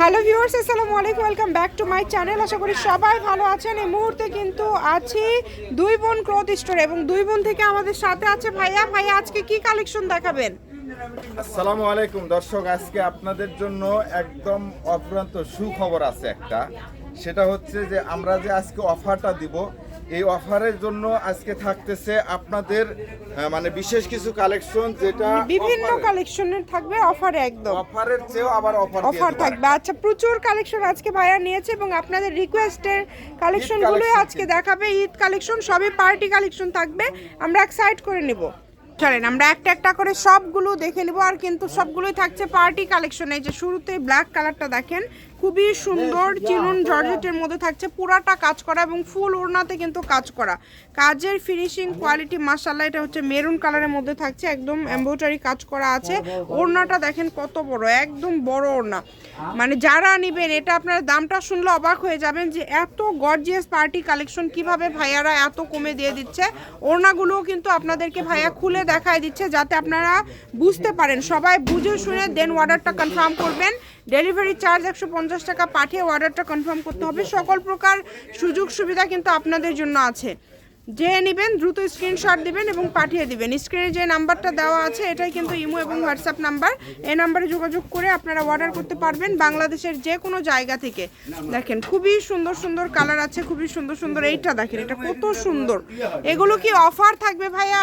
Hello viewers আসসালামু আলাইকুম welcome back to my channel আশা করি সবাই ভালো আছেন। এই মুহূর্তে কিন্তু আছি দুই বোন ক্লথ স্টোরে এবং দুই বোন থেকে আমাদের সাথে আছে ভাইয়া। ভাইয়া, আজকে কি কালেকশন দেখাবেন? আসসালামু আলাইকুম। দর্শক, আজকে আপনাদের জন্য একদম অপ্রান্ত সুখবর আছে একটা। সেটা হচ্ছে যে আমরা যে আজকে অফারটা দিব এই অফারের জন্য আজকে থাকতেছে আপনাদের মানে বিশেষ কিছু কালেকশন যেটা বিভিন্ন কালেকশনের থাকবে অফারে একদম। অফারের চেয়েও আবার অফার অফার থাকবে। আচ্ছা প্রচুর কালেকশন আজকে ভাইয়া নিয়েছে এবং আপনাদের রিকোয়েস্টের কালেকশনগুলোই collection আজকে দেখাবে। ঈদ কালেকশন সবই পার্টি কালেকশন থাকবে। আমরা এক সাইড করে নিব। চলেন আমরা একটা একটা করে সবগুলো দেখে নিব। আর কিন্তু সবগুলোই থাকছে পার্টি কালেকশন। এই যে শুরুতে ব্ল্যাক কালারটা দেখেন। খুবই সুন্দর চিনুন জর্জেটের মধ্যে থাকছে। পুরাটা কাজ করা এবং ফুল ওড়নাতে কিন্তু কাজ করা। কাজের ফিনিশিং কোয়ালিটি মাসাল্লাহ এটা হচ্ছে মেরুন কালারের মধ্যে থাকছে। একদম এমব্রয়ডারি কাজ করা আছে। ওড়নাটা দেখেন কত বড় একদম বড় ওড়না। মানে যারা নেবেন এটা আপনার দামটা শুনলে অবাক হয়ে যাবেন যে এত গর্জিয়াস পার্টি কালেকশন কীভাবে ভাইয়ারা এত কমে দিয়ে দিচ্ছে। ওড়নাগুলোও কিন্তু আপনাদেরকে ভাইয়া খুলে দেখায় দিচ্ছে যাতে আপনারা বুঝতে পারেন। সবাই বুঝে শুনে দেন অর্ডারটা কনফার্ম করবেন। ডেলিভারি চার্জ একশো পঞ্চাশ টাকা পাঠিয়ে অর্ডারটা কনফার্ম করতে হবে। সকল প্রকার সুযোগ সুবিধা কিন্তু আপনাদের জন্য আছে। যে নেবেন দ্রুত স্ক্রিনশট দিবেন এবং পাঠিয়ে দিবেন। স্ক্রিনে যে নাম্বারটা দেওয়া আছে এটাই কিন্তু ইমো এবং হোয়াটসঅ্যাপ নাম্বার এই নাম্বারে যোগাযোগ করে আপনারা অর্ডার করতে পারবেন বাংলাদেশের যে কোনো জায়গা থেকে। দেখেন খুবই সুন্দর সুন্দর কালার আছে খুবই সুন্দর সুন্দর। এইটা দেখেন এটা কত সুন্দর। এগুলো কি অফার থাকবে ভাইয়া?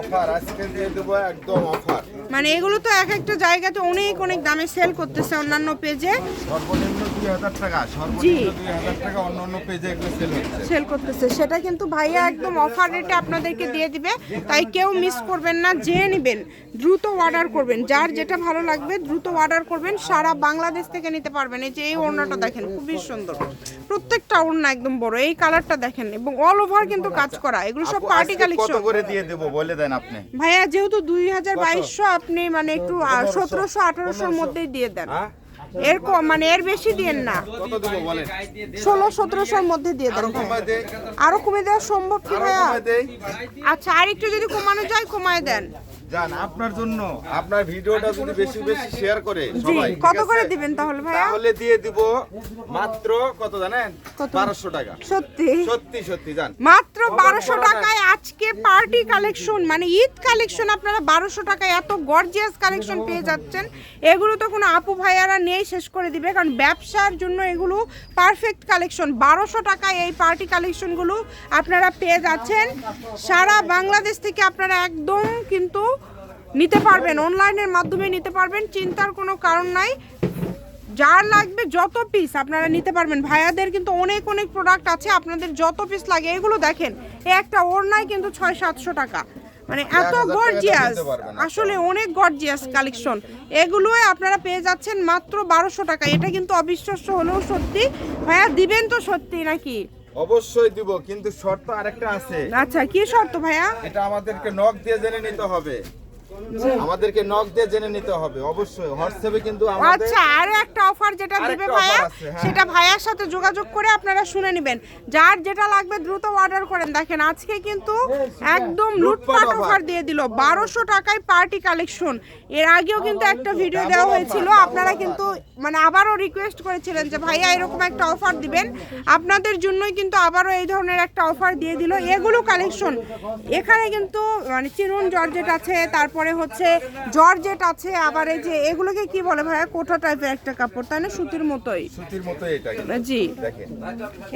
অফার আজকে দিয়ে দেবো একদম অফার মানে এগুলো তো এক একটা জায়গাতে অনেক অনেক দামে সেল করতেছে অন্যান্য পেজে সর্বনিম্ন দুই হাজার টাকা জি। সর্বনিম্ন দুই হাজার টাকা অন্য অন্য পেজে এগুলো সেল হচ্ছে। সেল করতেছে। সেটা কিন্তু ভাইয়া একদম অফার রেটে আপনাদেরকে দিয়ে দিবে। তাই কেউ মিস করবেন না যে নেবেন। দ্রুত অর্ডার করবেন। যার যেটা ভালো লাগবে দ্রুত অর্ডার করবেন। সারা বাংলাদেশ থেকে নিতে পারবেন। এই যে এই ওড়নাটা দেখেন খুবই সুন্দর। প্রত্যেকটা ওড়না একদম বড়। এই কালারটা দেখেন এবং অল ওভার কিন্তু কাজ করা। এগুলো সব পার্টি আজকে কত কালেকশন করে দিয়ে দেবো বলে দেন আপনি? ভাইয়া যেহেতু দুই হাজার বাইশশো আপনি মানে একটু সতেরোশো। আঠারোশোর মধ্যেই দিয়ে দেন। হ্যাঁ? এর কম মানে এর বেশি দিয়েন না। ষোলো সতেরোশোর মধ্যে দিয়ে দেন আরও কমে দেওয়া সম্ভব কি ভাইয়া? আচ্ছা আর একটু যদি কমানো যায় কমায় দেন। জান আপনার জন্য। আপনার ভিডিওটা যদি বেশি বেশি শেয়ার করে সবাই কত করে দিবেন তাহলে ভাইয়া? তাহলে দিয়ে দিব মাত্র কত জানেন? কত? বারোশো টাকা। সত্যি? সত্যি সত্যি জান মাত্র বারোশো টাকায় আজকে পার্টি কালেকশন মানে ঈদ কালেকশন আপনারা বারোশো টাকায় এত গর্জিয়াস কালেকশন পেয়ে যাচ্ছেন। এগুলো তো কোনো আপু ভাইয়ারা নেই শেষ করে দিবে কারণ ব্যবসার জন্য এগুলো পারফেক্ট কালেকশন বারোশো টাকায় এই পার্টি কালেকশনগুলো আপনারা পেয়ে যাচ্ছেন। সারা বাংলাদেশ থেকে আপনারা একদম কিন্তু নিতে পারবেন অনলাইনের মাধ্যমে নিতে পারবেন চিন্তার কোনো কারণ নাই। যার লাগবে যত পিস আপনারা নিতে পারবেন। ভাইয়াদের কিন্তু অনেক অনেক প্রোডাক্ট আছে আপনাদের যত পিস লাগে এগুলো দেখেন এই একটা ওড়নায় কিন্তু ছয় সাতশো টাকা। মানে এত গর্জিয়াস আসলে অনেক গর্জিয়াস কালেকশন এগুলোই আপনারা পেয়ে যাচ্ছেন মাত্র বারোশো টাকা। এটা কিন্তু অবিশ্বাস্য হলেও সত্যি। ভাইয়া দিবেন তো সত্যি নাকি? অবশ্যই দিব কিন্তু শর্ত আরেকটা আছে। আচ্ছা কি শর্ত ভাইয়া? এটা আমাদেরকে নক দিয়ে জেনে নিতে হবে। আমাদেরকে নক দিয়ে জেনে নিতে হবে অবশ্যই। হোয়াটসঅ্যাপে কিন্তু আমাদের আচ্ছা আরও একটা অফার যেটা দিবে ভাইয়া হ্যাঁ। সেটা ভাইয়ার সাথে যোগাযোগ করে আপনারা শুনে নেবেন। যার যেটা লাগবে দ্রুত অর্ডার করেন। দেখেন আজকে কিন্তু একদম লুটপাট লুটপাট অফার দিয়ে দিল। বারোশো টাকায় পার্টি কালেকশন এর আগেও কিন্তু একটা ভিডিও দেওয়া হয়েছিল। আপনারা কিন্তু মানে আবারও রিকোয়েস্ট করেছিলেন যে ভাইয়া এরকম একটা অফার দিবেন। আপনাদের জন্যই কিন্তু আবারও এই ধরনের একটা অফার দিয়ে দিল। এগুলো কালেকশন এখানে কিন্তু মানে চিরুন জর্জেট আছে তারপরে হচ্ছে জর্জেট আছে আবার এই যে এগুলোকে কি বলে ভাইয়া? কোঠা টাইপের একটা কাপড় তাই না? সুতির মতোই। সুতির মতো এটা জি।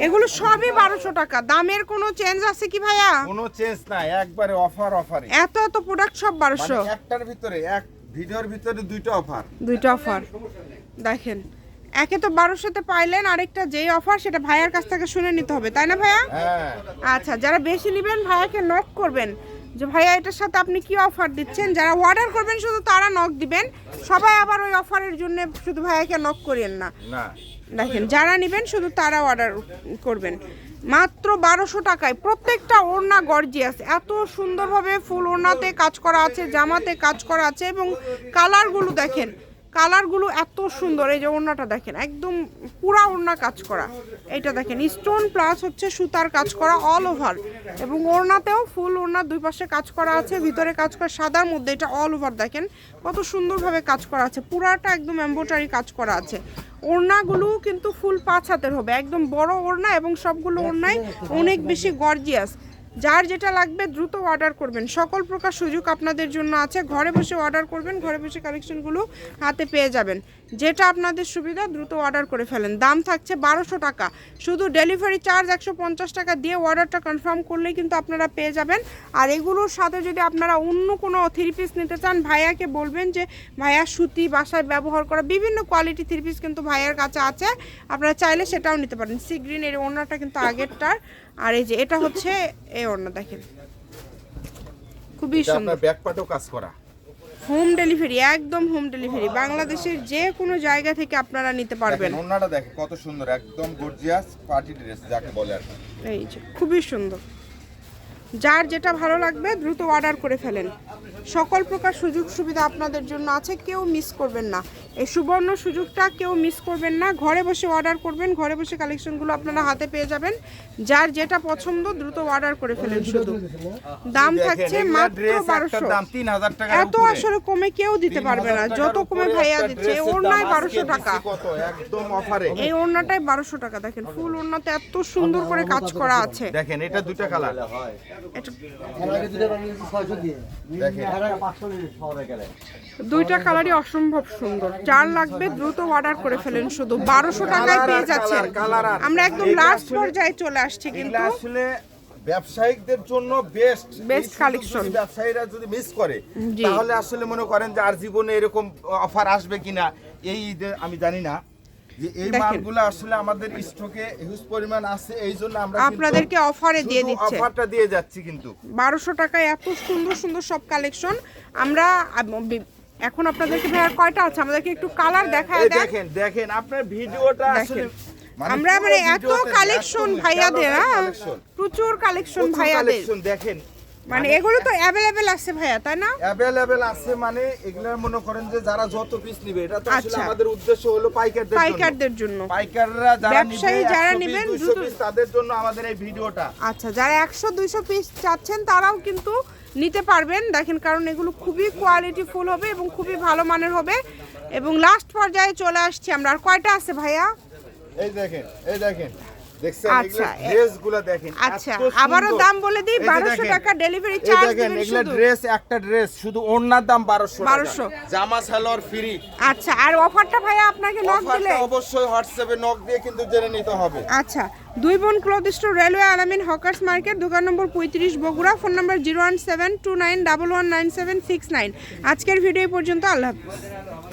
এগুলো সবই বারোশো টাকা। দামের কোনো চেঞ্জ আছে কি ভাইয়া? কোনো চেঞ্জ নাই একবারে অফার অফারে এত এত প্রোডাক্ট সব বারোশো। মানে একটার ভিতরে এক ভিডিওর ভিতরে দুইটা অফার দুইটা অফার দেখেন একে তো বারোশোতে পাইলেন আরেকটা যেই অফার সেটা ভাইয়ার কাছ থেকে শুনে নিতে হবে তাই না ভাইয়া? হ্যাঁ। আচ্ছা যারা বেশি নেবেন ভাইয়াকে নক করবেন। যে ভাইয়া এটার সাথে আপনি কি অফার দিচ্ছেন? যারা অর্ডার করবেন শুধু তারা নক দিবেন। সবাই আবার ওই অফারের জন্য শুধু ভাইয়াকে নক করিয়েন না। না। দেখেন যারা নেবেন শুধু তারা অর্ডার করবেন। মাত্র বারোশো টাকায় প্রত্যেকটা ওড়না গর্জিয়াস এত সুন্দরভাবে ফুল ওড়নাতে কাজ করা আছে জামাতে কাজ করা আছে এবং কালারগুলো দেখেন কালারগুলো এত সুন্দর, এই যে ওড়নাটা দেখেন, একদম পুরা ওড়না কাজ করা। এইটা দেখেন স্টোন প্লাস হচ্ছে সুতার কাজ করা অল ওভার এবং ওড়নাতেও ফুল ওড়নার দুই পাশে কাজ করা আছে, ভিতরে কাজ করা, সাদার মধ্যে এটা অল ওভার দেখেন। কত সুন্দরভাবে কাজ করা আছে, পুরাটা একদম এম্বোটারি কাজ করা আছে। ওড়নাগুলো কিন্তু ফুল পাঁচ হাতের হবে, একদম বড় ওড়না এবং সবগুলো ওড়নাই অনেক বেশি গর্জিয়াস যার যেটা লাগবে দ্রুত অর্ডার করবেন। সকল প্রকার সুযোগ আপনাদের জন্য আছে। ঘরে বসে অর্ডার করবেন, ঘরে বসে কালেকশনগুলো হাতে পেয়ে যাবেন। যেটা আপনাদের সুবিধা, দ্রুত অর্ডার করে ফেলেন। দাম থাকছে বারোশো টাকা। শুধু ডেলিভারি চার্জ একশো পঞ্চাশ টাকা দিয়ে অর্ডারটা কনফার্ম করলেই কিন্তু আপনারা পেয়ে যাবেন। আর এগুলোর সাথে যদি আপনারা অন্য কোনো থ্রি পিস নিতে চান, ভাইয়াকে বলবেন যে, ভাইয়া, সুতি, বাসায় ব্যবহার করা বিভিন্ন কোয়ালিটি থ্রি পিস কিন্তু ভাইয়ার কাছে আছে। আপনারা চাইলে সেটাও নিতে পারেন। সি গ্রিন এর ওনারটা কিন্তু আগেরটার আর এই যে এটা হচ্ছে এই ওড়না দেখেন। খুবই সুন্দর আপনার ব্যাক পাটেও কাজ করা। হোম ডেলিভারি একদম হোম ডেলিভারি। বাংলাদেশের যে কোনো জায়গা থেকে আপনারা নিতে পারবেন। দেখেন ওন্নাটা দেখেন কত সুন্দর একদম গর্জিয়াস পার্টি ড্রেস যাকে বলে আর এই যে খুবই সুন্দর। যার যেটা ভালো লাগবে দ্রুত অর্ডার করে ফেলেন। সকল প্রকার সুযোগ সুবিধা আপনাদের জন্য আছে কেউ মিস করবেন না। এই সুবর্ণ সুযোগটা কেউ মিস করবেন না। ঘরে বসে অর্ডার করবেন ঘরে বসে কালেকশনগুলো আপনারা হাতে পেয়ে যাবেন। যার যেটা পছন্দ দ্রুত অর্ডার করে ফেলেন শুধু। দাম থাকছে মাত্র বারোশো। দাম এত আসলে কমে কেউ দিতে পারবে না। যত কমে ভাইয়া দিচ্ছে dress ওড়নায় বারোশো টাকা। এই ওড়নাটাই বারোশো টাকা। দেখেন ফুল ওড়নাতে এত সুন্দর করে কাজ করা আছে। দেখেন এটা দুইটা কালার দুইটা কালারই অসম্ভব সুন্দর। যার লাগবে দ্রুত অর্ডার করে ফেলেন শুধু। বারোশো টাকায় পেয়ে যাচ্ছেন। আর- আমরা একদম লাস্ট পর্যায়ে চলে আসছি কিন্তু। আসলে ব্যবসায়িকদের জন্য বেস্ট Best collection। ব্যবসায়ীরা যদি মিস করে তাহলে আসলে মনে করেন যে আর জীবনে এরকম অফার আসবে কিনা এই আমি জানি না। যে এই। মালগুলো আসলে আমাদের স্টকে হিউজ পরিমাণ আছে এই জন্য আমরা আপনাদেরকে অফারে দিয়ে দিচ্ছে। অফারটা দিয়ে যাচ্ছি কিন্তু। বারোশো টাকায় এত সুন্দর সুন্দর সব কালেকশন আমরা এখন আপনাদেরকে ভাইয়া কয়টা আছে? আমাদেরকে একটু কালার দেখায় দেন। দেখেন দেখেন আপনার ভিডিওটা আসলে আমরা মানে এত কালেকশন ভাইয়াদের হ্যাঁ? প্রচুর কালেকশন ভাইয়াদের। দেখেন। মানে এগুলো তো অ্যাভেলেবেল আছে ভাইয়া তাই না? অ্যাভেলেবেল আছে মানে এগুলা মনে করেন যে যারা যত পিস নিবে এটা তো আসলে আচ্ছা। আমাদের উদ্দেশ্য হলো পাইকারদের জন্য। পাইকারদের জন্য। পাইকাররা যারা ব্যবসায়ী যারা 100 নিবেন 200 দ্রুত- তাদের জন্য আমাদের এই ভিডিওটা। আচ্ছা যারা একশো দুইশো পিস চাচ্ছেন তারাও কিন্তু নিতে পারবেন। দেখেন, কারণ এগুলো খুবই কোয়ালিটি ফুল হবে এবং খুবই ভালো মানের হবে। এবং লাস্ট পর্যায়ে চলে আসছি আমরা। আর কয়টা আছে ভাইয়া? এই দেখেন এই দেখেন। আচ্ছা, ড্রেসগুলো দেখেন আচ্ছা আবারও দাম বলে দিই বারোশো টাকা ডেলিভারি চার্জ শুধু। ড্রেস একটা ড্রেস শুধু ওড়নার দাম 1200 1200 টাকা জামা সালোয়ার ফ্রি। আচ্ছা আর অফারটা ভাইয়া আপনাকে নক দিলে? অবশ্যই হোয়াটসঅ্যাপে নক দিয়ে কিন্তু জেনে নিতে হবে। আচ্ছা দুই বোন cloth store railway Alamin hawkers market দোকান নম্বর পঁয়ত্রিশ Bogura phone number zero one seven two nine double one nine seven six nine আজকের ভিডিও পর্যন্ত আল্লাহ হাফিজ।